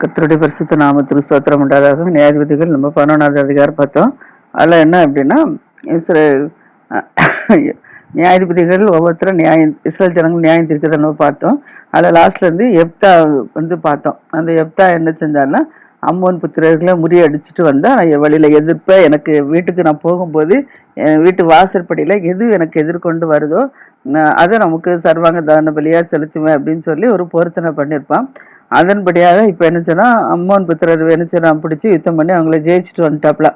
கத்தருடைய பரிசுத்த நாமத்துக்கு சோத்திரம் உண்டாதாக. நியாயாதிபதிகள் நம்ம பதினொன்றாவது அதிகாரம் பார்த்தோம். அதில் என்ன அப்படின்னா இஸ்ரேல் நியாயாதிபதிகள் ஒவ்வொருத்தரும் நியாயம் இஸ்ரேல் ஜனங்கள் நியாயம் தீர்க்கிறத நம்ம பார்த்தோம். அதில் லாஸ்ட்லேருந்து எப்தா வந்து பார்த்தோம். அந்த எப்தா என்ன செஞ்சாருன்னா அம்மோன் புத்திரர்களை முறியடிச்சிட்டு வந்தால் நான் வழியில் எதிர்ப்ப எனக்கு வீட்டுக்கு நான் போகும்போது என் வீட்டு வாசற்படியில் எது எனக்கு எதிர்கொண்டு வருதோ அதை நமக்கு சர்வாங்க தான பலியாக செலுத்துவேன் அப்படின்னு சொல்லி ஒரு பொருத்தனை பண்ணியிருப்பான். அதன்படியாக இப்போ என்ன அம்மன் அம்மோன் புத்திரர் என்ன பிடிச்சி யுத்தம் பண்ணி அவங்கள ஜெயிச்சுட்டு வந்துட்டாப்ல.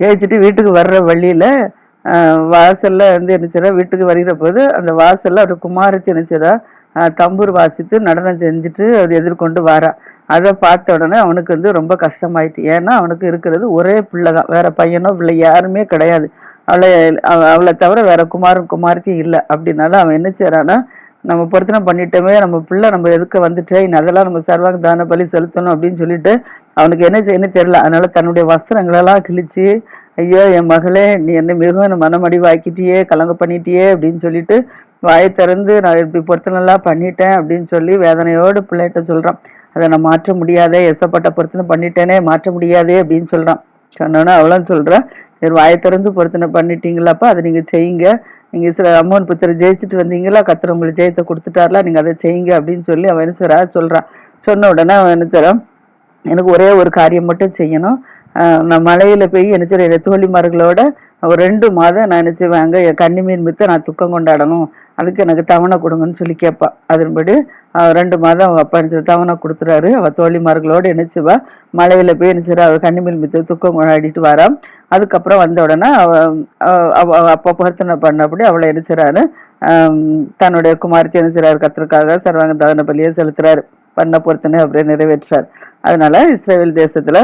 ஜெயிச்சுட்டு வீட்டுக்கு வர்ற வழியில் வாசலில் வந்து என்ன வீட்டுக்கு வருகிற போது அந்த வாசலில் ஒரு குமாரத்தி என்ன தம்பூர் வாசித்து நடனம் செஞ்சுட்டு அவர் எதிர்கொண்டு வாரா. அதை பார்த்த உடனே அவனுக்கு வந்து ரொம்ப கஷ்டமாயிட்டு ஏன்னா அவனுக்கு இருக்கிறது ஒரே பிள்ளை தான் வேற பையனோ பிள்ளை யாருமே கிடையாது. அவளை அவளை தவிர வேற குமாரன் குமாரத்தியும் இல்லை. அப்படின்னால அவன் என்ன செய்றான்னா நம்ம பொருத்தனை பண்ணிட்டோமே நம்ம பிள்ளை நம்ம எதுக்கு வந்துட்டே அதெல்லாம் நம்ம சர்வாங்க தான பலி செலுத்தணும் அப்படின்னு சொல்லிட்டு அவனுக்கு என்ன செய்யணும் தெரியல. அதனால தன்னுடைய வஸ்திரங்களெல்லாம் கிழிச்சு ஐயோ என் மகளே நீ என்ன மிகவும் மனமடிவாக்கிட்டியே கலங்க பண்ணிட்டியே அப்படின்னு சொல்லிட்டு வாயை திறந்து நான் இப்படி பொருத்தனைலாம் பண்ணிட்டேன் அப்படின்னு சொல்லி வேதனையோடு பிள்ளைகிட்ட சொல்கிறான் அதை நான் மாற்ற முடியாதே எசப்பட்ட பொருத்தனை பண்ணிட்டேனே மாற்ற முடியாதே அப்படின்னு சொல்கிறான் சொன்னோன்னே அவளும் சொல்கிறேன் வாயை திறந்து பொருத்தனை பண்ணிட்டீங்களாப்பா அதை நீங்கள் செய்யுங்க. நீங்க சில அம்மன் புத்திர ஜெயிச்சுட்டு வந்தீங்களா கத்திர உங்களுக்கு ஜெயத்தை கொடுத்துட்டார்ல நீங்க அதை செய்யுங்க அப்படின்னு சொல்லி அவன் என்ன சொல்றா? சொல்கிறான் சொன்ன உடனே அவன் என்ன சொல்கிறான் எனக்கு ஒரே ஒரு காரியம் மட்டும் செய்யணும். ஆஹ் நான் மலையில் போய் என்ன செய்றேன் என் தோழிமார்களோட ஒரு ரெண்டு மாதம் நான் என்ன செய்வேன் அங்கே என் மீன் மித்த நான் துக்கம் கொண்டாடணும். அதுக்கு எனக்கு தவணை கொடுங்கன்னு சொல்லி கேட்பா அதன்படி ரெண்டு மாதம் அவங்க அப்பா என்ன தவணை கொடுத்துறாரு. அவள் தோழிமார்களோடு என்ன மலையில் போய் என்ன அவள் அவ கன்னி மீன் துக்கம் கொண்டாடிட்டு வரா. அதுக்கப்புறம் வந்த உடனே அவ அவ- அவ அப்பா பொருத்தனை பண்ணபடி அவளை என்ன தன்னுடைய குமாரத்தை நினைச்சிறாரு செய்றாரு கத்திற்காக சர்வாங்க தவண பலியை செலுத்துறாரு. பண்ண பொருத்தனை அப்படியே நிறைவேற்றார் அதனால இஸ்ரேல் தேசத்தில்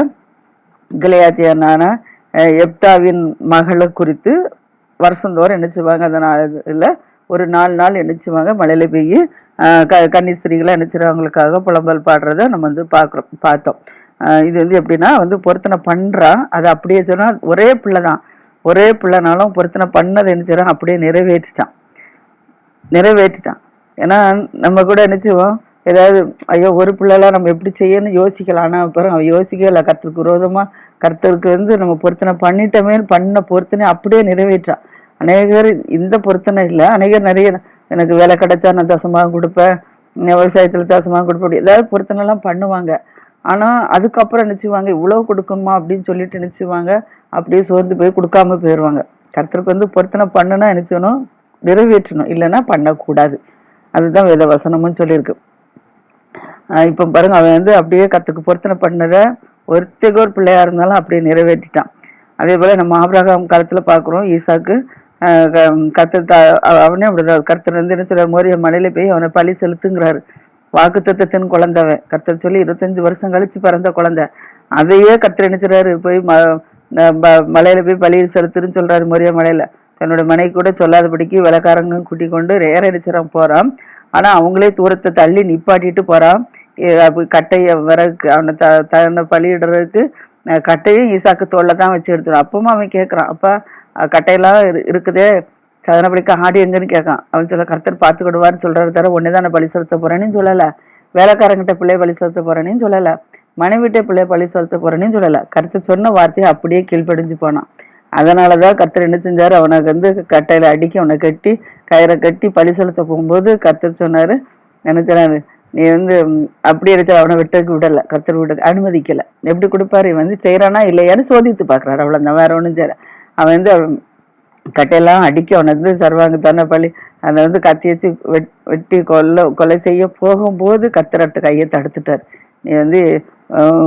கிளையாத்தியனான எப்தாவின் மகளை குறித்து வருஷந்தோறும் என்ன செய்வாங்க அந்த நாளில் ஒரு நாலு நாள் என்ன செய்வாங்க போய் க கன்னிஸ்திரிகளை என்ன செய்றவங்களுக்காக புலம்பல் பாடுறத நம்ம வந்து பார்க்குறோம் பார்த்தோம். இது வந்து எப்படின்னா வந்து பொருத்தனை பண்ணுறான் அது அப்படியே சொன்னால் ஒரே பிள்ளை தான். ஒரே பிள்ளைனாலும் பொருத்தனை பண்ணதை என்ன அப்படியே நிறைவேற்றிட்டான். நிறைவேற்றிட்டான். ஏன்னா நம்ம கூட நினச்சிவோம் ஏதாவது ஐயோ ஒரு பிள்ளைலாம் நம்ம எப்படி செய்யணும்னு யோசிக்கலாம். ஆனால் அப்புறம் அவன் யோசிக்கல கருத்துக்கு விரோதமாக கர்த்தருக்கு வந்து நம்ம பொருத்தனை பண்ணிட்டோமே பண்ண பொருத்தனை அப்படியே நிறைவேற்றான் அநேகர் இந்த பொருத்தனை இல்லை. அநேகர் நிறைய எனக்கு வேலை கிடைச்சா நான் தசமாக கொடுப்பேன். விவசாயத்தில் விவசாயத்துல தசமாக கொடுப்பேன். ஏதாவது பொருத்தனைலாம் பண்ணுவாங்க. ஆனா அதுக்கப்புறம் நினச்சிவாங்க இவ்வளவு கொடுக்கணுமா? அப்படின்னு சொல்லிட்டு நினச்சிவாங்க அப்படியே சோர்ந்து போய் கொடுக்காம போயிடுவாங்க கருத்தருக்கு வந்து பொருத்தனை பண்ணுனா நினைச்சணும் நிறைவேற்றணும். இல்லைன்னா பண்ணக்கூடாது. அதுதான் வேத வசனமும் சொல்லியிருக்கு. ஆஹ் இப்ப பாருங்க அவன் வந்து அப்படியே கத்துக்கு பொருத்தனை பண்ணதை ஒருத்தக ஒரு பிள்ளையா இருந்தாலும் அப்படியே நிறைவேற்றிட்டான். அதே போல நம்ம ஆபிரகாம் காலத்துல பாக்குறோம் ஈசாக்கு கத்து க- அவனே அப்படிதான். கர்த்தர் வந்து என்ன சில மோரிய மலையில போய் அவனை பழி செலுத்துங்கிறாரு. வாக்கு தத்தத்தின் குழந்தவன். கர்த்தர் சொல்லி இருபத்தஞ்சு வருஷம் கழிச்சு பிறந்த குழந்தை. அதையே கர்த்தர் நினைச்சுறாரு போய் ம மலையில போய் பலி செலுத்துன்னு சொல்றாரு மோரிய மலையில. தன்னோட மனை கூட சொல்லாதபடிக்கு விளக்காரங்க கூட்டி கொண்டு ரேர அடிச்சிடான் போறான். ஆனா அவங்களே தூரத்தை தள்ளி நிப்பாட்டிட்டு போறான். ஏ- அப்ப கட்டைய அவனை த தன்னை பழியிடுறதுக்கு கட்டையும் ஈசாக்கு தோல்ல தான் வச்சு எடுத்துடும் அப்பவும் அவன் கேட்கறான் அப்பா கட்டையெல்லாம் இரு- இருக்குதே. சதனப்படிக்க ஆடி எங்கன்னு கேட்கான். அவன் சொல்ல கர்த்தர் பார்த்துக்கிடுவான்னு சொல்றாரு தவிர ஒன்னே தான் பலி செலுத்த போறேன்னு சொல்லலை. வேலைக்காரங்கிட்ட பிள்ளைய பலி செலுத்த போறேன்னு சொல்லலை. மனைவிட்ட பிள்ளைய பலி செலுத்த போறேன்னு சொல்லலை. கருத்து சொன்ன வார்த்தையை அப்படியே கீழ்ப்படிஞ்சு போனான். அதனாலதான் கர்த்தர் என்ன செஞ்சார்? அவனுக்கு வந்து கட்டையில அடிக்கி அவனை கட்டி கயிறை கட்டி பலி செலுத்த போகும்போது கர்த்தர் சொன்னாரு என்ன நீ வந்து அப்படி எடுத்து அவனை விட்டுக்கு விடல. கர்த்தர் விட அனுமதிக்கல. எப்படி கொடுப்பாரு? இவன் வந்து செய்யறானா இல்லையான்னு சோதித்து பாக்குறாரு அவ்வளவுதான். வேற ஒன்றும் செய்யலை. அவன் வந்து கட்டையெல்லாம் அடிக்க உனது சர்வாங்க தானே பழி அதை வந்து கத்தி வச்சு வெட் வெட்டி கொல்ல கொலை செய்ய போகும்போது கத்திரட்ட கையை தடுத்துட்டார். நீ வந்து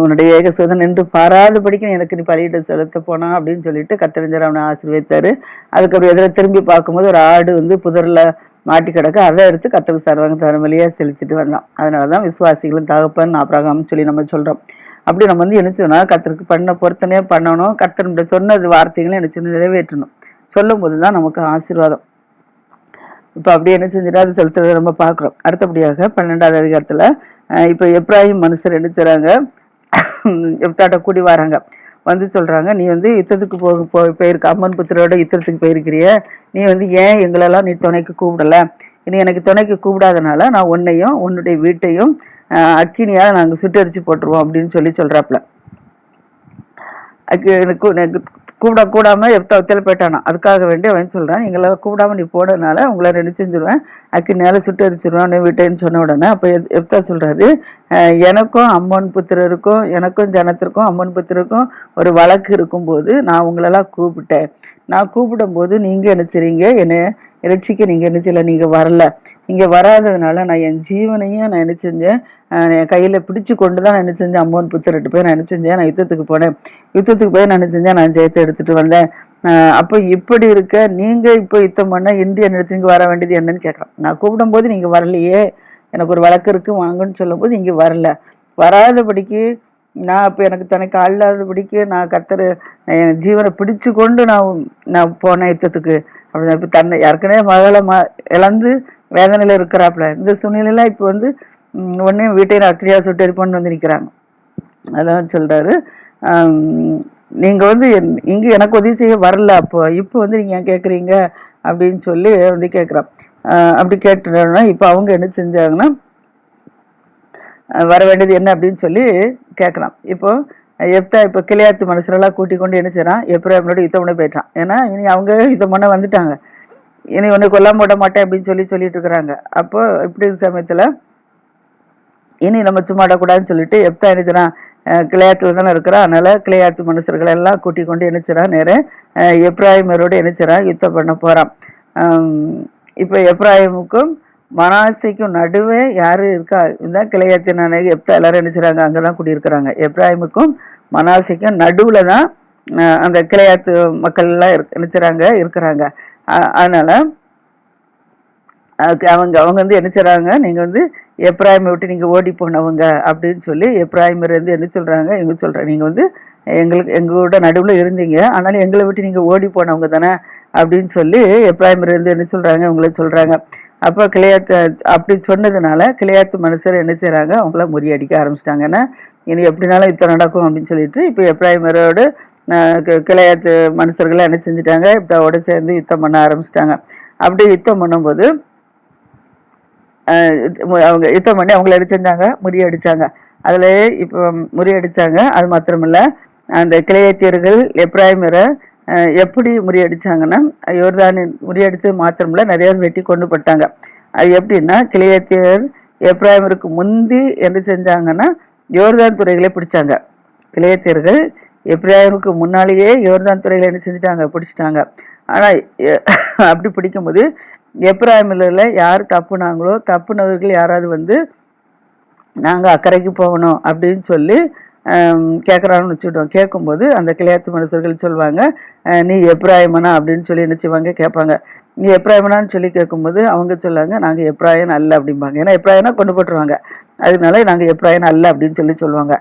உன்னுடைய ஏக சுதன் நின்று பாராதபடிக்கு எனக்கு நீ பலியிட செலுத்த போனா அப்படின்னு சொல்லிட்டு கத்திரஞ்சர் அவனை ஆசீர்வதித்தாரு. அதுக்கப்புறம் எதிர திரும்பி பார்க்கும்போது ஒரு ஆடு வந்து புதர்ல மாட்டி கிடக்க. அதை எடுத்து கத்தருக்கு சர்வாங்க தரமலியா செலுத்திட்டு வந்தான். அதனாலதான் விசுவாசிகளும் தகப்பன் ஆபிரகாம்னு சொல்லி நம்ம சொல்றோம். அப்படி நம்ம வந்து என்ன செய்யணும்? கத்தருக்கு பண்ண பொருத்தனையே பண்ணணும். கத்தர் சொன்னது வார்த்தைகளும் என்ன செய்யணும்? நிறைவேற்றணும். சொல்லும் போது தான் நமக்கு ஆசீர்வாதம். இப்ப அப்படியே என்ன செஞ்சுட்டா அது செலுத்துறதை நம்ம பார்க்குறோம். அடுத்தபடியாக பன்னெண்டாவது அதிகாரத்துல இப்போ இப்ப எப்ராஹிம் மனுஷர் என்ன செய்றாங்க? எப்தாட்ட கூடி வராங்க. வந்து சொல்றாங்க நீ வந்து யுத்தத்துக்கு போக போ போயிருக்க அம்மன் புத்திரோட யுத்தத்துக்கு போயிருக்கிறிய? நீ வந்து ஏன் எங்களெல்லாம் நீ துணைக்கு கூப்பிடல? இனி எனக்கு துணைக்கு கூப்பிடாதனால நான் உன்னையும் உன்னுடைய வீட்டையும் அக்கினியால் நாங்கள் சுட்டரிச்சு போட்டுருவோம் அப்படின்னு சொல்லி சொல்றாப்புல. அதுக்கு எனக்கு கூப்பிட கூடாம எப்தாவத்தில் போயிட்டானா? அதுக்காக வேண்டி அவன் சொல்றான் எங்களை கூப்பிடாம நீ போடனால உங்களை ரெண்டு செஞ்சுருவேன் அக்கி நேரம் சுட்டு நீ விட்டேன்னு சொன்ன உடனே அப்போ எப்தா சொல்கிறாரு எனக்கும் அம்மன் புத்திரருக்கும் எனக்கும் ஜனத்திற்கும் அம்மன் புத்திரருக்கும் ஒரு வழக்கு இருக்கும்போது நான் உங்களெல்லாம் கூப்பிட்டேன். நான் கூப்பிடும்போது நீங்க என்ன செய்றீங்க? என்னை இறைச்சிக்கு நீங்கள் என்ன செய்யல? நீங்கள் வரல. இங்கே வராததுனால நான் என் ஜீவனையும் நான் என்ன செஞ்சேன்? என் கையில் பிடிச்சு கொண்டு தான் நான் என்ன செஞ்சேன்? அம்மன் புத்திரட்டு போய் நான் என்ன செஞ்சேன்? நான் யுத்தத்துக்கு போனேன். யுத்தத்துக்கு போய் நான் என்ன செஞ்சேன்? நான் ஜெயத்தை எடுத்துட்டு வந்தேன். அப்போ இப்படி இருக்க நீங்கள் இப்போ யுத்தம் பண்ண இந்திய நிலத்துக்கு வர வேண்டியது என்னன்னு கேட்குறான் நான் கூப்பிடும்போது நீங்கள் வரலையே. எனக்கு ஒரு வழக்கு இருக்குது வாங்கன்னு சொல்லும்போது இங்கே வரல. வராதபடிக்கு நான் இப்போ எனக்கு தனக்கு ஆளாதபடிக்கு நான் கத்தர் என் ஜீவனை பிடிச்சு கொண்டு நான் நான் போனேன் யுத்தத்துக்கு. அப்படி இப்போ தன்னை ஏற்கனவே மகளை ம இழந்து வேதனையில் இருக்கிறாப்புல. இந்த சூழ்நிலையில இப்போ வந்து உடனே வீட்டை அக்கறையா சுட்டு எரிப்போன்னு வந்து நிற்கிறாங்க அதான் சொல்றாரு. நீங்கள் வந்து என்- எனக்கு உதவி செய்ய வரல அப்போ இப்போ வந்து நீங்க ஏன் கேட்குறீங்க அப்படின்னு சொல்லி வந்து கேட்குறான் அப்படி கேட்டுனா இப்போ அவங்க என்ன செஞ்சாங்கன்னா வர வேண்டியது என்ன அப்படின்னு சொல்லி கேட்குறான் இப்போ எப்தா இப்போ கிளியாத்து மனுஷரெல்லாம் கூட்டி கொண்டு என்ன செய்கிறான் எப்ராஹிமோட யுத்தம் பண்ண போயிட்டான் ஏன்னா இனி அவங்க யுத்தம் வந்துட்டாங்க. இனி உன்னை கொல்லாம விட மாட்டேன் அப்படின்னு சொல்லி சொல்லிட்டு இருக்கிறாங்க. அப்போ இப்படி சமயத்தில் இனி நம்ம சும்மா விடக்கூடாதுன்னு சொல்லிட்டு எப்தா நினைச்சான் கிளையாத்துல தானே இருக்கிறான். அதனால கிளையாத்து மனுஷர்கள் எல்லாம் கூட்டி கொண்டு நினைச்சிறான் நேரம் எப்ராஹிமரோடு நினைச்சிறான் யுத்தம் பண்ண போகிறான் இப்போ எப்ராஹிமுக்கும் மனாசைக்கும் நடுவே யார் இருக்கா? இந்த கிளையாத்தின் எப்தா எல்லாரும் அங்கே தான் குடியிருக்கிறாங்க. எப்ராஹிமுக்கும் மனாசைக்கும் நடுவில் தான் அந்த கிளையாத்து மக்கள் எல்லாம் நினைச்சிறாங்க இருக்கிறாங்க. அதனால் அதுக்கு அவங்க அவங்க வந்து என்ன செய்கிறாங்க நீங்கள் வந்து எப்ராயிமை விட்டு நீங்கள் ஓடி போனவங்க அப்படின்னு சொல்லி எப்ராயிமர் வந்து என்ன சொல்கிறாங்க இவங்க சொல்கிறேன் நீங்கள் வந்து எங்களுக்கு எங்களோட நடுவில் இருந்தீங்க ஆனாலும் எங்களை விட்டு நீங்கள் ஓடி போனவங்க தானே அப்படின்னு சொல்லி எப்ராயிமர் வந்து என்ன சொல்கிறாங்க உங்களை சொல்கிறாங்க அப்போ கிளையாத்து அப்படி சொன்னதுனால கிளையாத்து மனுஷர் என்ன செய்கிறாங்க அவங்கள முறியடிக்க ஆரம்பிச்சிட்டாங்கன்னா இனி எப்படினாலும் இத்தனை நடக்கும் அப்படின்னு சொல்லிட்டு இப்போ எப்ராஹிமரோடு கிளையாத்து மனுஷர்கள் என்ன செஞ்சுட்டாங்க? இப்தாவோட சேர்ந்து யுத்தம் பண்ண ஆரம்பிச்சிட்டாங்க. அப்படி யுத்தம் பண்ணும்போது அவங்க யுத்தம் பண்ணி அவங்கள என்ன செஞ்சாங்க? முறியடிச்சாங்க அதில் இப்போ முறியடிச்சாங்க அது மாத்திரமில்ல அந்த கிளையத்தியர்கள் எப்ராஹிமரை எப்படி முறியடிச்சாங்கன்னா யோர்தானின் முறியடித்து மாத்திரமில்ல நிறைய பேர் வெட்டி கொண்டு போட்டாங்க அது எப்படின்னா கிளையத்தியர் எப்ராஹிமருக்கு முந்தி என்ன செஞ்சாங்கன்னா யோர்தான் துறைகளை பிடிச்சாங்க. கிளையத்தியர்கள் எப்ராஹிமுக்கு முன்னாலேயே யோர்தான் துறையில் என்ன செஞ்சுட்டாங்க பிடிச்சிட்டாங்க. ஆனால் அப்படி பிடிக்கும்போது எப்ராஹிமில் யார் தப்புனாங்களோ தப்புனவர்கள் யாராவது வந்து நாங்கள் அக்கறைக்கு போகணும் அப்படின்னு சொல்லி கேட்குறான்னு வச்சுக்கிட்டோம். கேட்கும்போது அந்த கிளையாத்து மனுஷர்கள் சொல்லுவாங்க நீ எப்ராஹிமனா? அப்படின்னு சொல்லி என்ன செய்வாங்க கேட்பாங்க நீ எப்ராஹிமனான்னு சொல்லி கேட்கும்போது அவங்க சொல்லுவாங்க நாங்கள் எப்ராயன் அல்ல அப்படிம்பாங்க. ஏன்னா எப்ராயனா கொண்டு போட்டுருவாங்க. அதனால நாங்கள் எப்ராயன் அல்ல அப்படின்னு சொல்லி சொல்லுவாங்க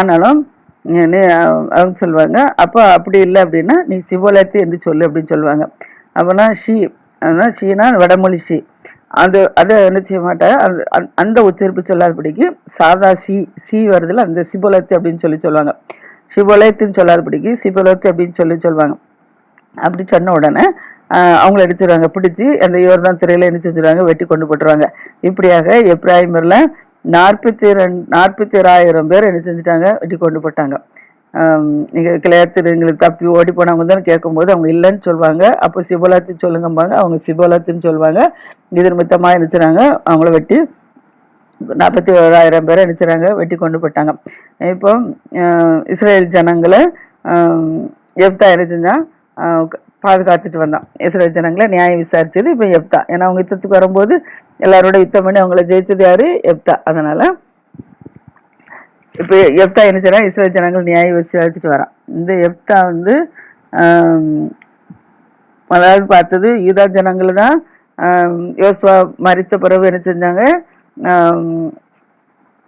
ஆனாலும் அவங்க சொல்லுவாங்க. அப்போ அப்படி இல்லை அப்படின்னா நீ சிவலத்து என்று சொல்லு அப்படின்னு சொல்லுவாங்க. அப்போனா ஷீ அதனால் ஷீனா வடமொழி ஷீ. அது அதை என்ன செய்ய மாட்டாங்க. அந்த அந்த- அந்த உச்சரிப்பு சொல்லாதபடிக்கு சாதா சி சி வருதுல அந்த சிபோலத்து அப்படின்னு சொல்லி சொல்லுவாங்க. சிபோலத்துன்னு சொல்லாதபடிக்கு சிபோலத்து அப்படின்னு சொல்லி சொல்லுவாங்க. அப்படி சொன்ன உடனே அவங்கள அடிச்சிருவாங்க பிடிச்சி அந்த யோர்தான் திரையில என்ன செஞ்சிருவாங்க? வெட்டி கொண்டு போட்டுருவாங்க. இப்படியாக எப்ராஹிமர்ல நாற்பத்தி ரெண்டு நாற்பத்தி ஆறாயிரம் பேர் என்ன செஞ்சுட்டாங்க வெட்டி கொண்டு போட்டாங்க. நீங்கள் நீங்க எங்களுக்கு தப்பி ஓடி போனவங்க தான் கேட்கும்போது அவங்க இல்லைன்னு சொல்லுவாங்க அப்போ சிபோலாத்து சொல்லுங்கம்பாங்க. அவங்க சிபோலாத்துன்னு சொல்லுவாங்க இது மித்தமாக நினைச்சுறாங்க அவங்கள வெட்டி நாற்பத்தி ஓராயிரம் பேரை நினைச்சுறாங்க வெட்டி கொண்டு போட்டாங்க. இப்போ இஸ்ரேல் ஜனங்களை எப்தா என்ன செஞ்சால் பாதுகாத்துட்டு வந்தான். இஸ்ரேல் ஜனங்களை நியாயம் விசாரிச்சது இப்போ எப்தா. ஏன்னா அவங்க யுத்தத்துக்கு வரும்போது எல்லாரோட யுத்தம் பண்ணி அவங்கள ஜெயிச்சது யாரு? எப்தா. அதனால இப்போ எப்தா என்ன செய்யறான் இஸ்ரேல் ஜனங்கள் நியாயம் விசாரிச்சுட்டு வரான். இந்த எப்தா வந்து அதாவது பார்த்தது யூதா ஜனங்கள் தான் யோசுவா மறித்த பிறகு என்ன செஞ்சாங்க? காணா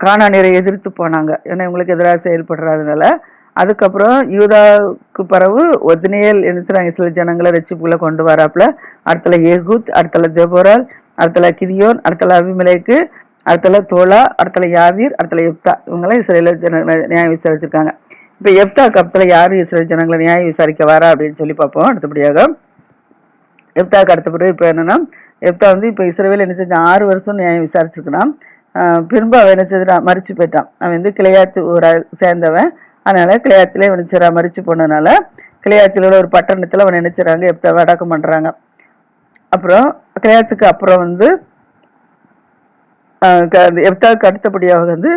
கானானியரை எதிர்த்து போனாங்க. ஏன்னா இவங்களுக்கு எதிராக செயல்படுறதுனால அதுக்கப்புறம் யூதாவுக்கு பிறகு ஒத்னியல் என்ன சில ஜனங்களை ரட்சிப்புகளை கொண்டு வராப்புல. அடுத்தல ஏகுத் அடுத்தல தேபோரால் அடுத்தல கிதியோன் அடுத்தல அபிமலைக்கு அடுத்தல தோலா அடுத்தல யாவீர் அடுத்தல எப்தா இவங்களாம் இஸ்ரேல ஜனங்களை நியாயம் விசாரிச்சிருக்காங்க. இப்போ எப்தாக்கு அப்புறம் யாரு இஸ்ரேல் ஜனங்களை நியாயம் விசாரிக்க வரா அப்படின்னு சொல்லி பார்ப்போம். அடுத்தபடியாக எப்தாக்கு அடுத்த பிறகு இப்போ என்னன்னா எப்தா வந்து இப்போ இஸ்ரேவேல் என்ன செஞ்ச ஆறு வருஷம் நியாயம் விசாரிச்சிருக்கிறான். ஆஹ் பின்பு அவன் என்ன செய்தான் மறிச்சு போயிட்டான். அவன் வந்து கிளையாத்து ஊரை சேர்ந்தவன். அதனால கிளையாத்திலே நினைச்சிடா மறிச்சு போனதுனால கிளையாத்தில் உள்ள ஒரு பட்டணத்துல அவன் நினைச்சிடறாங்க எப்ப அடக்கம் பண்றாங்க. அப்புறம் கிளையாத்துக்கு அப்புறம் வந்து எப்தாவுக்கு அடுத்தபடியாக வந்து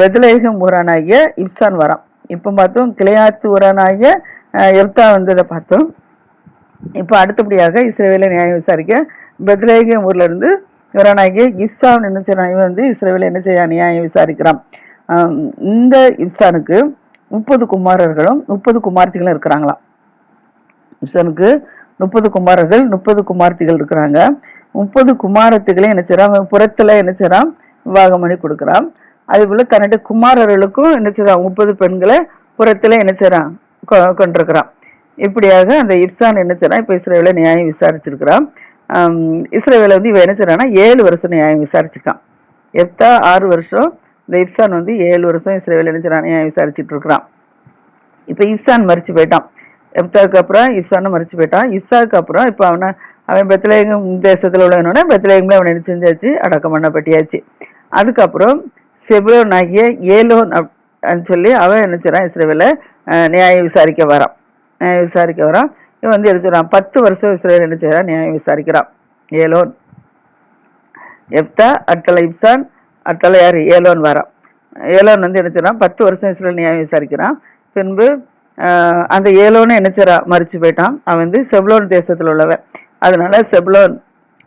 பெத்லேகம் ஊரானாகிய இப்சான் வரான். இப்போ பார்த்தோம் கிளையாத்து ஊரானாகிய எப்தா வந்ததை பார்த்தோம். இப்போ அடுத்தபடியாக இஸ்ரேவேல நியாயம் விசாரிக்க பெத்லேகம் ஊர்ல இருந்து ஊரானாகிய இப்சான் என்ன செய்யறான் இவன் வந்து இஸ்ரேவேல என்ன செய்ய நியாயம் விசாரிக்கிறான். இந்த இப்சானுக்கு முப்பது குமாரர்களும் முப்பது குமார்த்திகளும் இருக்கிறாங்களாம் இப்சனுக்கு முப்பது குமாரர்கள் முப்பது குமார்த்திகள் இருக்கிறாங்க. முப்பது குமாரத்துகளை என்ன செய்றான் புறத்துல என்ன விவாகம் பண்ணி கொடுக்குறான். அதே போல தன்னுடைய குமாரர்களுக்கும் என்ன செய்றான் முப்பது பெண்களை புறத்துல என்ன கொ- கொண்டிருக்கிறான். இப்படியாக அந்த இப்சான் என்ன செய்றான் இப்ப இஸ்ரேவேல நியாயம் விசாரிச்சிருக்கிறான். ஆம், இஸ்ரேவேல வந்து இவன் என்ன செய்றான்னா ஏழு வருஷம் நியாயம் விசாரிச்சிருக்கான். எத்தா ஆறு வருஷம் இந்த இப்சான் வந்து ஏழு வருஷம் இஸ்ரேவேல என்ன செய்றான் நியாயம் விசாரிச்சிட்டு இருக்கிறான்? இப்போ இப்சான் மறிச்சு போயிட்டான். எப்தாவுக்கு அப்புறம் இப்சானும் மறிச்சு போயிட்டான். இப்சாவுக்கு அப்புறம் இப்போ அவனை அவன் பெத்லேகம் தேசத்தில் உள்ளவனோட பெத்லேகம்ல அவனை என்ன செஞ்சாச்சு அடக்கம் பண்ணப்பட்டியாச்சு. அதுக்கப்புறம் செபுலோன் ஆகிய ஏலோன் அப்படின்னு சொல்லி அவன் என்ன செய்றான்? இஸ்ரேவேல நியாயம் விசாரிக்க வரான். நியாயம் விசாரிக்க வரான். இவன் வந்து எடுத்துறான் பத்து வருஷம் இஸ்ரேல் என்ன செய்றான் நியாயம் விசாரிக்கிறான். ஏலோன். எப்தா அட்டலை இப்சான். அடுத்தால யார் ஏலோன் வரான் ஏலோன் வந்து என்ன பத்து வருஷம் இஸ்ரேல் நியாயம் விசாரிக்கிறான். பின்பு அந்த ஏலோன்னு என்ன மறிச்சு போயிட்டான். அவன் வந்து செப்லோன் தேசத்தில் உள்ளவன். அதனால செப்லோன்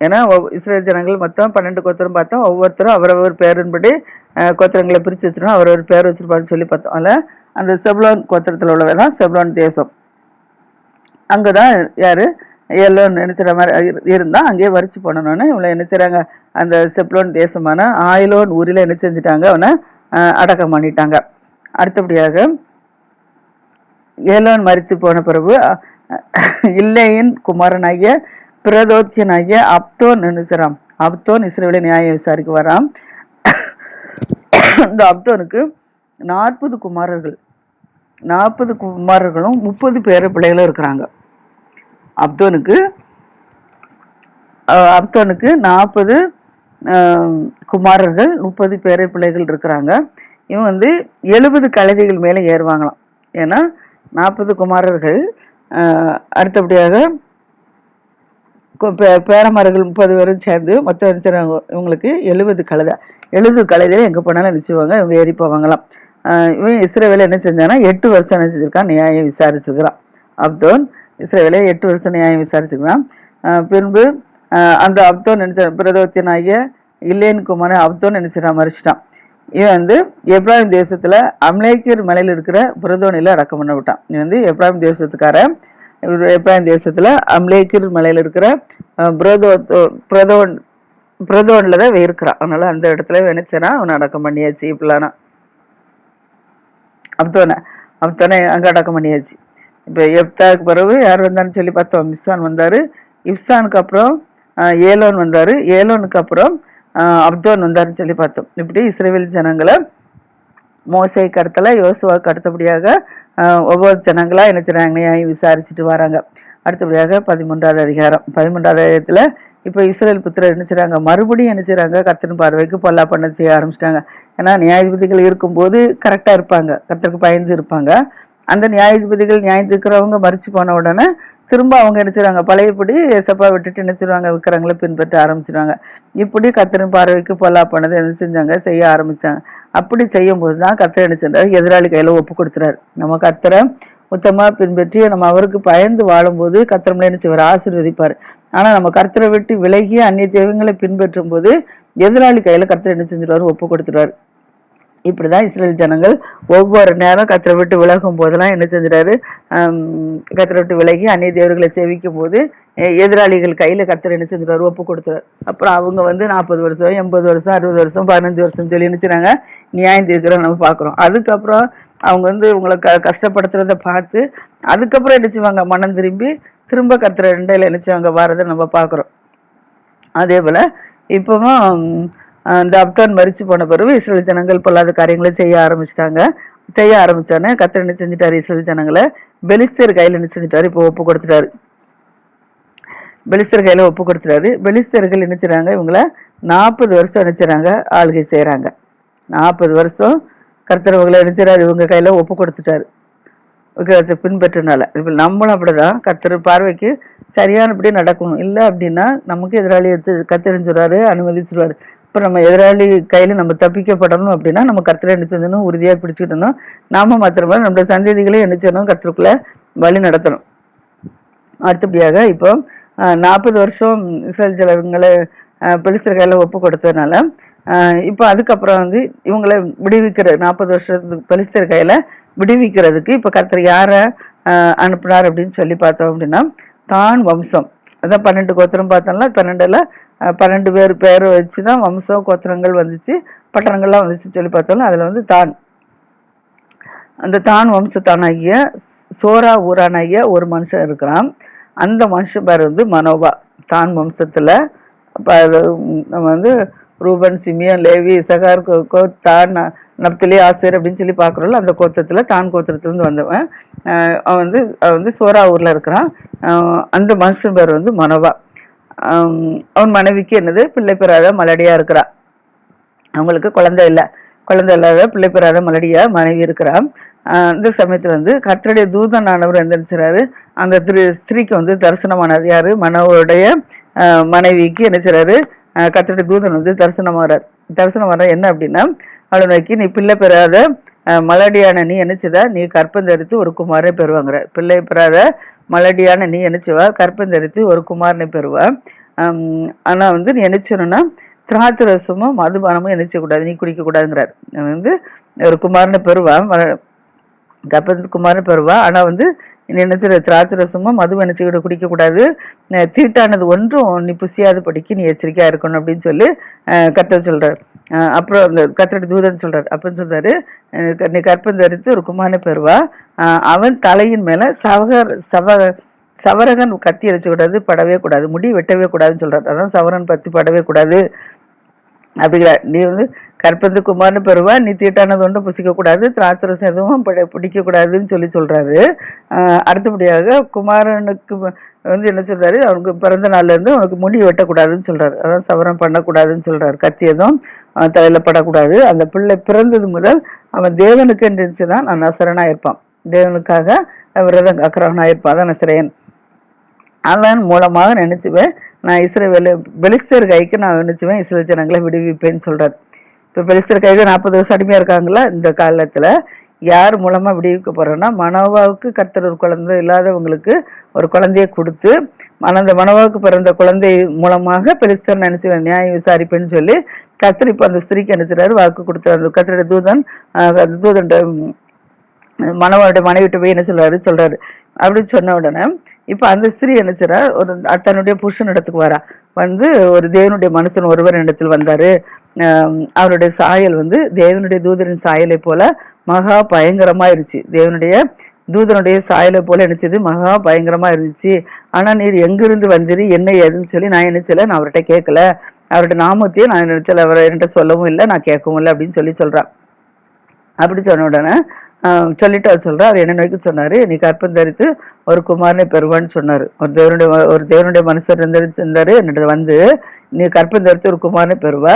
ஏன்னா ஒவ்- இஸ்ரேல் ஜனங்கள் மொத்தம் பன்னெண்டு கோத்திரம் பார்த்தோம். ஒவ்வொருத்தரும் அவரவர் பேருன்படி கோத்திரங்களை பிரித்து வச்சிருக்கோம் அவரவர் பேர் வச்சிருப்பான்னு சொல்லி பார்த்தோம். அதில் அந்த செப்லோன் கோத்திரத்தில் உள்ளவன் தான் செப்லோன் தேசம். அங்கதான் யார்? எல்லோன் நினைச்சிற மாதிரி இரு- அங்கேயே வரிச்சு போனோன்னு இவளை என்ன செய்கிறாங்க அந்த செப்லோன் தேசமான ஆயிலோன் ஊரில் என்ன செஞ்சுட்டாங்க? அவனை அடக்கம் பண்ணிட்டாங்க. அடுத்தபடியாக ஏலோன் மறித்து போன பிறகு இல்லையின் குமாரனாகிய பிரதோத்தியனாகிய அப்தோன் நினைச்சிறான். அப்தோன் இஸ்ரேலை நியாய விசாரிக்கு வரான். இந்த அப்தோனுக்கு நாற்பது குமாரர்கள். நாற்பது குமாரர்களும் முப்பது பேர பிள்ளைகளும் இருக்கிறாங்க. அப்தோனுக்கு அப்தோனுக்கு நாற்பது குமாரர்கள் முப்பது பேரை பிள்ளைகள் இருக்கிறாங்க. இவன் வந்து எழுபது கழுதைகள் மேலே ஏறுவாங்களாம். ஏன்னா நாற்பது குமாரர்கள் அடுத்தபடியாக கு- பேரமர்கள் முப்பது பேரும் சேர்ந்து மொத்தம் நினைச்சாங்க இவங்களுக்கு எழுபது கழுதை. எழுபது கழுதையில எங்கே போனாலும் நினைச்சுவாங்க இவங்க ஏறி போவாங்களாம். இவன் இஸ்ரேவேல என்ன செஞ்சானா எட்டு வருஷம் என்ன செஞ்சிருக்கான் நியாயம் விசாரிச்சிருக்கிறான். அப்தோன் இஸ்ரேவேல எட்டு வருஷம் நியாயம் விசாரிச்சிருக்கிறான் பின்பு அந்த அப்தோன் நினைச்ச பிரதோத்தியனாகிய இல்லேன் குமாரை அப்தோன் நினைச்சிடான் மறிச்சிட்டான். இவன் வந்து எப்ராஹிம் தேசத்துல அம்லேக்கர் மலையில இருக்கிற புரதோனில அடக்கம் பண்ண விட்டான் இவன் வந்து எப்ராஹிம் தேசத்துக்கார எப்ராஹிம் தேசத்துல அம்லேக்கர் மலையில இருக்கிற புரதோ புரதோன் புரதோன்ல தான் இருக்கிறான். அதனால அந்த இடத்துல நினைச்சனா அவனை அடக்கம் பண்ணியாச்சு இப்படிலானா அப்தோனை அப்தோனை அங்க அடக்கம் பண்ணியாச்சு. இப்போ எப்தாவுக்கு பிறகு யார் வந்தான்னு சொல்லி பார்த்தோம். இப்சான் வந்தார். இப்சானுக்கு அப்புறம் ஏலோன் வந்தார். ஏலோனுக்கு அப்புறம் அப்தோன் வந்தாருன்னு சொல்லி பார்த்தோம். இப்படி இஸ்ரேவேல் ஜனங்களை மோசைக்கு கடத்தல யோசுவாக்கு அடுத்தபடியாக ஒவ்வொரு ஜனங்களா என்ன செய்றாங்க? நியாயம் விசாரிச்சுட்டு வராங்க. அடுத்தபடியாக பதிமூன்றாவது அதிகாரம். பதிமூன்றாவது அதிகாரத்தில் இப்போ இஸ்ரேல் புத்திரர் என்ன செய்கிறாங்க மறுபடியும் என்ன செய்கிறாங்க கர்த்தரின் பார்வைக்கு பொல்லா பண்ண செய்ய ஆரம்பிச்சிட்டாங்க. ஏன்னா நியாயாதிபதிகள் இருக்கும்போது கரெக்டாக இருப்பாங்க. கர்த்தருக்கு பயந்து இருப்பாங்க. அந்த நியாயாதிபதிகள் நியாயம் தீர்க்கிறவங்க மறிச்சு போன உடனே திரும்ப அவங்க என்ன செய்றாங்க? பழையபடி ஏசப்பா விட்டுட்டு என்ன விற்கிறவங்கள பின்பற்ற ஆரம்பிச்சிருவாங்க. இப்படி கர்த்தரின் பார்வைக்கு பொல்லா பண்ணதை என்ன செஞ்சாங்க? செய்ய ஆரம்பிச்சாங்க. அப்படி செய்யும் போது தான் கத்திர என்ன எதிராளி கையில ஒப்பு கொடுத்துறாரு. நம்ம கத்திர உத்தமா பின்பற்றி நம்ம அவருக்கு பயந்து வாழும்போது கத்திரம்ல நம்மள என்ன ஆசீர்வதிப்பார். ஆனா நம்ம கர்த்தரை விட்டு விலகி அந்நிய தெய்வங்களை பின்பற்றும் போது எதிராளி கையில கர்த்தர் என்ன செஞ்சிருவாரு? ஒப்பு கொடுத்துருவாரு. இப்படிதான் இஸ்ரேல் ஜனங்கள் ஒவ்வொரு நேரம் கத்தரை விட்டு விலகும் போதெல்லாம் என்ன செஞ்சுறாரு கத்தரை விட்டு விலகி அந்நிய தேவர்களை சேவிக்கும் போது எதிராளிகள் கையில கத்தர் என்ன செஞ்சுறாரு ஒப்பு கொடுத்துறாரு. அப்புறம் அவங்க வந்து நாற்பது வருஷம் எண்பது வருஷம் அறுபது வருஷம் பதினஞ்சு வருஷம் சொல்லி நினைச்சுறாங்க நியாயம் தீர்க்கிறோம் நம்ம பார்க்குறோம். அதுக்கப்புறம் அவங்க வந்து உங்களை க கஷ்டப்படுத்துறத பார்த்து அதுக்கப்புறம் என்ன செய்வாங்க? மனம் திரும்பி திரும்ப கத்துற ரெண்டையில என்ன செய்வாங்க? வரதை நம்ம பார்க்குறோம். அதே போல இப்பவும் இந்த அந்த அப்தான் போன பிறகு இஸ்ரேல் ஜனங்கள் பொல்லாத காரியங்களை செய்ய ஆரம்பிச்சிட்டாங்க. செய்ய ஆரம்பிச்சோன்னே கத்தர் என்ன செஞ்சிட்டாரு? இஸ்ரேல் ஜனங்களை பெலிஸ்தர் கையில என்ன செஞ்சிட்டாரு? இப்போ ஒப்பு கொடுத்துட்டாரு. பெலிஸ்தர் கையில ஒப்பு கொடுத்துட்டாரு. பெலிஸ்தர்கள் என்ன செய்றாங்க? இவங்கள நாற்பது வருஷம் நினைச்சுறாங்க ஆளுகை செய்கிறாங்க நாற்பது வருஷம் கர்த்தரவங்களை நினைச்சாரு இவங்க கையில் ஒப்பு கொடுத்துட்டாரு. விக்கிரத்தை பின்பற்றினால. இப்போ நம்மளும் அப்படிதான். கர்த்தர் பார்வைக்கு சரியானபடி நடக்கணும். இல்லை அப்படின்னா நமக்கு எதிராளி எடுத்து கத்தறிஞ்சிடுவாரு அனுமதிச்சிருவாரு. இப்போ நம்ம எதிராளி கையில் நம்ம தப்பிக்கப்படணும் அப்படின்னா நம்ம கர்த்தரை என்ன உறுதியாக பிடிச்சிக்கிட்டணும். நாம மாத்திரமா நம்மளோட சந்ததிகளையும் என்ன செய்யணும்? வழி நடத்தணும். அடுத்தபடியாக இப்போ நாற்பது வருஷம் இஸ்ரேல் ஜனங்களை பெலிஸ்தர் கையில் ஒப்பு கொடுத்ததுனால இப்போ அதுக்கப்புறம் வந்து இவங்களை விடுவிக்கிற நாற்பது வருஷத்துக்கு பெலிஸ்தர் கையில் விடுவிக்கிறதுக்கு இப்போ கர்த்தர் யாரை அனுப்புனார் அப்படின்னு சொல்லி பார்த்தோம் அப்படின்னா தான் வம்சம். அதான் பன்னெண்டு கோத்திரம் பார்த்தோம்னா பன்னெண்டுல பன்னெண்டு பேர் பேரை வச்சு தான் வம்சம் கோத்திரங்கள் வந்துச்சு. பட்டணங்கள்லாம் வந்துச்சு சொல்லி பார்த்தாலும் அதில் வந்து தான். அந்த தான் வம்சத்தானாகிய சோரா ஊரானாகிய ஒரு மனுஷன் இருக்கிறான். அந்த மனுஷன் பேர் வந்து மனோபா. தான் வம்சத்தில் இப்போ நம்ம வந்து ரூபன் சிமியன் லேவி இசகார் கோ- கோ தான் நப்தலி ஆசிரியர் அப்படின்னு சொல்லி பார்க்குறோம்ல அந்த கோத்தத்தில் தான் கோத்திரத்துலேருந்து வந்தவன். அவன் வந்து அவன் வந்து சோரா ஊரில் இருக்கிறான். அந்த மனுஷன் பேர் வந்து மனோபா. அவன் மனைவிக்கு என்னது? பிள்ளை பெறாத மலடியா இருக்கிறா. அவங்களுக்கு குழந்தை இல்லை. குழந்தை இல்லாத பிள்ளை பெறாத மலடியா மனைவி இருக்கிறா. இந்த சமயத்துல வந்து கர்த்தருடைய தூதனானவர் எந்திரிச்சுறாரு அந்த திரு ஸ்திரீக்கு வந்து தரிசனமானது யாரு? மனவருடைய மனைவிக்கு என்ன செய்றாரு? கத்தருடைய தூதன் வந்து தரிசனமாறார் தரிசனம் வர என்ன அப்படின்னா அவளை நோக்கி நீ பிள்ளை பெறாத மலடியான நீ என்னச்சுதா நீ கற்பந்தரித்து ஒரு குமாரை பெறுவாங்கிற. பிள்ளை பெறாத மலடியான நீ என்னச்சுவா? கற்பந்தரித்து ஒரு குமாரனை பெறுவா. ஆனால் வந்து நீ என்ன செய்யணும்னா திராட்சை ரசமும் மதுபானமும் என்ன நீ குடிக்கக்கூடாதுங்கிறார். வந்து ஒரு குமாரனை பெறுவா மல- கர்ப்பத்து குமாரன் பெறுவா. வந்து நீ என்ன திராட்சை ரசமும் மது நினைச்சுக்கிட்டு குடிக்கக்கூடாது தீட்டானது ஒன்றும் நீ புசியாத படிக்க நீ எச்சரிக்கையாக இருக்கணும் அப்படின்னு சொல்லி கத்த சொல்கிறார் அப்புறம் அந்த கத்தடி தூதன் சொல்றாரு. அப்படின்னு சொல்றாரு க- நீ கற்பம் தரித்து ஒரு குமாரனை பெறுவா. அவன் தலையின் மேல சவகர் சவ சவரகன் கத்தி அடிச்சக்கூடாது படவே கூடாது. முடி வெட்டவே கூடாதுன்னு சொல்றாரு. அதான் சவரன் பத்தி படவே கூடாது. அப்படிங்கிற நீ வந்து கற்பந்து குமார்னு பெறுவா நீ தீட்டானது ஒன்றும் புசிக்கக்கூடாது திராட்சரசம் எதுவும் பிடி- பிடிக்கக்கூடாதுன்னு சொல்லி சொல்கிறாரு அடுத்தபடியாக குமாரனுக்கு வந்து என்ன சொல்கிறாரு அவனுக்கு பிறந்த நாள்லேருந்து அவனுக்கு முடி வெட்டக்கூடாதுன்னு சொல்கிறார் அதான் சவரம் பண்ணக்கூடாதுன்னு சொல்கிறாரு கத்தி எதுவும் தலையில் படக்கூடாது. அந்த பிள்ளை பிறந்தது முதல் அவன் தேவனுக்கு என்று தான் நான் நசரனாக இருப்பான். தேவனுக்காக விரதம் காக்கிறவனா இருப்பான். அதான் நசரேன் அவன் மூலமாக நினைச்சுவேன் நான் இஸ்ரேல் பெலிஸ்தர் கைக்கு நான் நினைச்சுவேன் இஸ்ரேல் ஜனங்களை விடுவிப்பேன்னு சொல்கிறார் இப்போ பெலிஸ்தர் கைக்கு நாற்பது வருஷம் அடிமையாக இருக்காங்களா இந்த காலத்தில் யார் மூலமாக விடுவிக்க போகிறோன்னா மனோவாவுக்கு கர்த்தர் ஒரு குழந்தை இல்லாதவங்களுக்கு ஒரு குழந்தையை கொடுத்து அந்த மனோவாவுக்கு பிறந்த குழந்தை மூலமாக பெலிஸ்தர் நினச்சி நியாயம் விசாரிப்பேன்னு சொல்லி கர்த்தர் இப்போ அந்த ஸ்திரீக்கு நினைச்சுறாரு வாக்கு கொடுத்தார் அந்த கர்த்தருடைய தூதன் அந்த தூதன் மனவாவுடைய மனைவிட்டு போய் என்ன சொல்கிறாரு சொல்கிறாரு அப்படின்னு சொன்ன உடனே இப்போ அந்த ஸ்திரீ என்ன ஒரு தன்னுடைய புருஷன் இடத்துக்கு வரா. வந்து ஒரு தேவனுடைய மனுஷன் ஒருவர் இடத்தில் வந்தாரு. அவருடைய சாயல் வந்து தேவனுடைய தூதரின் சாயலை போல மகா பயங்கரமா இருந்துச்சு தேவனுடைய தூதனுடைய சாயலை போல நினைச்சது மகா பயங்கரமா இருந்துச்சு ஆனா நீர் எங்கிருந்து வந்தீரு? என்ன ஏதுன்னு சொல்லி நான் நினைச்சல நான் அவர்கிட்ட கேட்கல. அவருடைய நாமத்தையும் நான் நினைச்சல அவரை என்கிட்ட சொல்லவும் இல்லை. நான் கேட்கவும் இல்லை அப்படின்னு சொல்லி சொல்றான் அப்படி சொன்ன உடனே ஆஹ் சொல்லிட்டு அவர் சொல்கிறார் அவர் என்ன நோக்கி சொன்னார்? நீ கற்பம் தரித்து ஒரு குமாரனை பெறுவான்னு சொன்னார். ஒரு தேவனுடைய ஒரு தேவனுடைய மனுஷர் இருந்தார் என்னிட்ட வந்து நீ கற்பம் தரித்து ஒரு குமாரனை பெறுவா.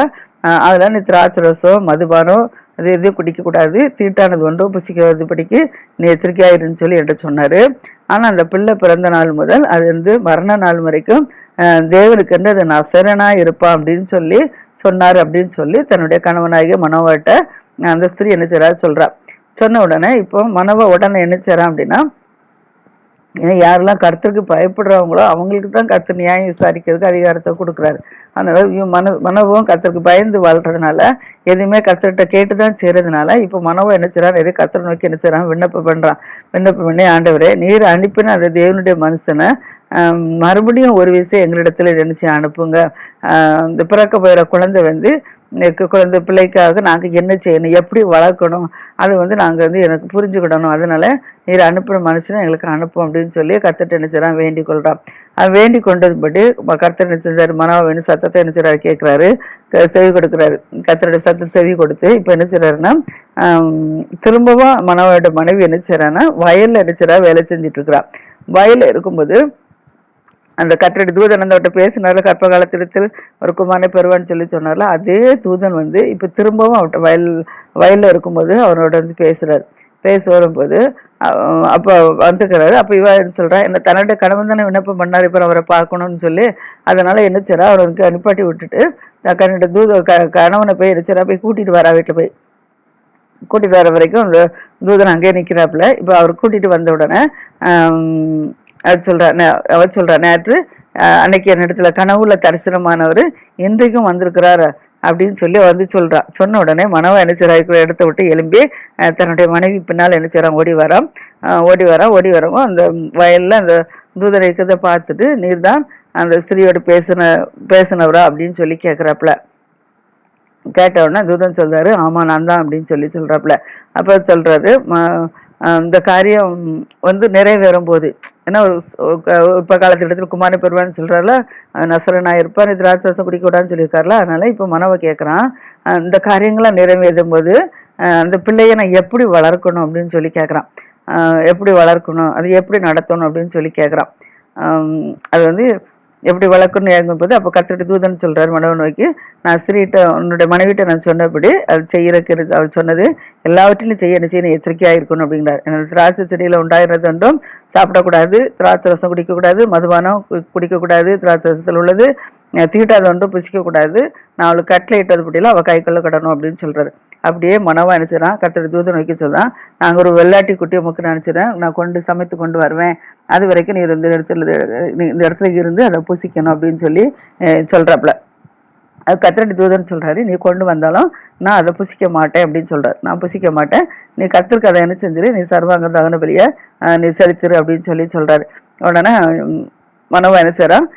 அதெல்லாம் நீ திராட்சை ரசம் மதுபானம் அது எதுவும் குடிக்கக்கூடாது. தீட்டானது ஒன்றும் புசிக்கிறது படிக்கு. நீ எச்சரிக்கையாயிருன்னு சொல்லி என்கிட்ட சொன்னார். ஆனால் அந்த பிள்ளை பிறந்த நாள் முதல் அது வந்து மரண நாள் வரைக்கும் ஆஹ் தேவனுக்கு வந்து அது நசரனாக இருப்பான் அப்படின்னு சொல்லி சொன்னார் அப்படின்னு சொல்லி தன்னுடைய கணவனாகிய மனோவாட்ட அந்த ஸ்திரீ என்ன செய்றா? சொல்றா. சொன்ன உடனே இப்போ மனவ உடனே என்ன செய்றான் அப்படின்னா ஏன்னா யாரெல்லாம் கருத்துக்கு பயப்படுறவங்களோ அவங்களுக்கு தான் கருத்து நியாயம் விசாரிக்கிறதுக்கு அதிகாரத்தை கொடுக்குறாரு. அதனால இவன் மன மனவும் கர்த்தருக்கு பயந்து வாழ்றதுனால எதுவுமே கர்த்தர்கிட்ட கேட்டு தான் செய்கிறதுனால இப்போ மனவும் என்ன செய்கிறான் நிறைய கர்த்தர் நோக்கி என்ன செய்கிறான் விண்ணப்பம் பண்ணுறான் விண்ணப்பம் பண்ணி ஆண்டவரே நீர் அனுப்பின அந்த தேவனுடைய மனுஷனை மறுபடியும் ஒரு விஷயம் எங்களிடத்துல நினைச்சு அனுப்புங்க. இந்த பிறக்க போகிற குழந்தை வந்து எனக்கு குழந்தை பிள்ளைக்காக நாங்கள் என்ன செய்யணும்? எப்படி வளர்க்கணும்? அது வந்து நாங்கள் வந்து எனக்கு புரிஞ்சுக்கிடணும். அதனால நீர் அனுப்புகிற மனுஷனை எங்களுக்கு அனுப்பும் அப்படின்னு சொல்லி கத்தட்ட என்ன செய்றான்? வேண்டிக் கொள்கிறான் அவன் வேண்டிக் கொண்டதுபடி ம- கர்த்தர் என்ன செஞ்சாரு? வேணும் சத்தத்தை என்ன கேட்குறாரு. க- செவி கொடுக்குறாரு. கர்த்தருடைய சத்தத்தை செவி கொடுத்து இப்போ என்ன செய்கிறாருன்னா திரும்பவும் மனோவோட மனைவி என்ன செய்கிறான்னா வயலில் என்ன வேலை செஞ்சுட்டு வயலில் இருக்கும்போது அந்த கத்திரடி தூதன் அந்த பேசினார்ல கற்ப காலத்திடத்தில் ஒரு குமாரனை பெறுவான்னு சொல்லி சொன்னார்ல அதே தூதன் வந்து இப்போ திரும்பவும் அவர்கிட்ட வயல் வயலில் இருக்கும்போது அவரோட வந்து பேசுகிறார் பேச வரும்போது அப்போ வந்துக்கிறாரு. அப்போ இவா என்ன சொல்கிறா என்ன தன்னோட கணவன் தானே விண்ணப்பம் பண்ணார் இப்போ அவரை பார்க்கணும்னு சொல்லி அதனால் என்ன அவர் அவருக்கு நிப்பாட்டி விட்டுட்டு கண்ணுடைய தூத க- கணவனை போய் என்ன போய் கூட்டிகிட்டு வரா வீட்டில் போய். கூட்டிட்டு வர வரைக்கும் அந்த தூதன் அங்கேயே நிற்கிறாப்புல இப்போ அவர் கூட்டிட்டு வந்த உடனே அவர் அது சொல்றா அவர் சொல்றா நேற்று அன்னைக்கு என்னிடத்துல கனவுல தரிசனமானவர் இன்றைக்கும் வந்திருக்கிறாரு அப்படின்னு சொல்லி வந்து சொல்றா. சொன்ன உடனே மனவன் என்ன செய்றா, இருக்கிற இடத்த விட்டு எலும்பி தன்னுடைய மனைவி பின்னால் என்ன செய்றான் ஓடி வரான் ஓடி வரான் ஓடி வரவும் அந்த வயல்ல அந்த தூதரை இருக்கிறத பார்த்துட்டு நீர்தான் அந்த ஸ்திரீயோட பேசின பேசினவரா அப்படின்னு சொல்லி கேட்குறாப்புல கேட்ட உடனே தூதன் சொல்றாரு ஆமா நான் தான் அப்படின்னு சொல்லி சொல்றாப்புல. அப்போ சொல்றாரு இந்த காரியம் வந்து நிறைவேறும் போது. ஏன்னா ஒரு இப்போ க- இப்ப காலத்து குமாரி பெருவான்னு சொல்றாருல நசரனா இருப்பார் இது ராட்சசம் குடிக்கூடாதுன்னு சொல்லியிருக்காருல அதனால இப்ப மனவை கேட்கறான் இந்த காரியங்களாம் நிறைவேறும் போது அந்த பிள்ளையை நான் எப்படி வளர்க்கணும் அப்படின்னு சொல்லி கேட்கறான் எப்படி வளர்க்கணும் அது எப்படி நடத்தணும் அப்படின்னு சொல்லி கேட்கறான் அது வந்து எப்படி வளர்க்கணும்னு இறங்கும்போது அப்போ கத்துட்டு தூதன் சொல்கிறார் மனவன் நோக்கி நான் ஸ்திரீட்ட உன்னுடைய மனைவிட்ட நான் சொன்னபடி அது செய்யறக்கு அவர் சொன்னது எல்லாவற்றிலும் செய்ய என்ன செய்யணும்? எச்சரிக்கையாக இருக்கணும் அப்படிங்கிறார். எனது திராட்சை செடியில் உண்டாகிறது ஒன்றும் சாப்பிடக்கூடாது திராட்சை ரசம் குடிக்கக்கூடாது மதுபானம் கு- குடிக்கக்கூடாது திராட்சை ரசத்தில் உள்ளது தீட்டாத ஒன்றும் புசிக்கக்கூடாது நான் அவளுக்கு கட்டில் இட்டது பட்டியல அவள் கைக்குள்ள கடணும் அப்படின்னு சொல்கிறாரு அப்படியே மனவா நினைச்சிடான் கத்திரி தூதன் வைக்க சொல்றான் நாங்கள் ஒரு வெள்ளாட்டி குட்டியை முக்கு நினைச்சிடேன் நான் கொண்டு சமைத்து கொண்டு வருவேன் அது வரைக்கும் நீ இந்த இடத்துல நீ இந்த இடத்துல இருந்து அதை புசிக்கணும் அப்படின்னு சொல்லி சொல்கிறாப்புல அது கத்திரடி தூதன் சொல்கிறாரு நீ கொண்டு வந்தாலும் நான் அதை புசிக்க மாட்டேன் அப்படின்னு சொல்கிறார் நான் புசிக்க மாட்டேன். நீ கத்திற்கு அதை என்ன செஞ்சிரு? நீ சர்வாங்க தகன பலியை நீ செலுத்திரு அப்படின்னு சொல்லி சொல்கிறாரு உடனே உம், மனோவா என்ன செய்கிறான்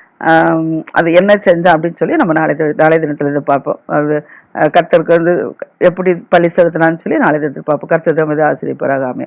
அது என்ன செஞ்சான் அப்படின்னு சொல்லி நம்ம நாளை நாளை தினத்துல இதை பார்ப்போம் அது கத்தருக்கு கர்த்தருக்கு வந்து எப்படி பள்ளி செலுத்தினான்னு சொல்லி நாளை தினத்தில் பார்ப்போம் கர்த்தர் மீது ஆசிரியப்பராகாமே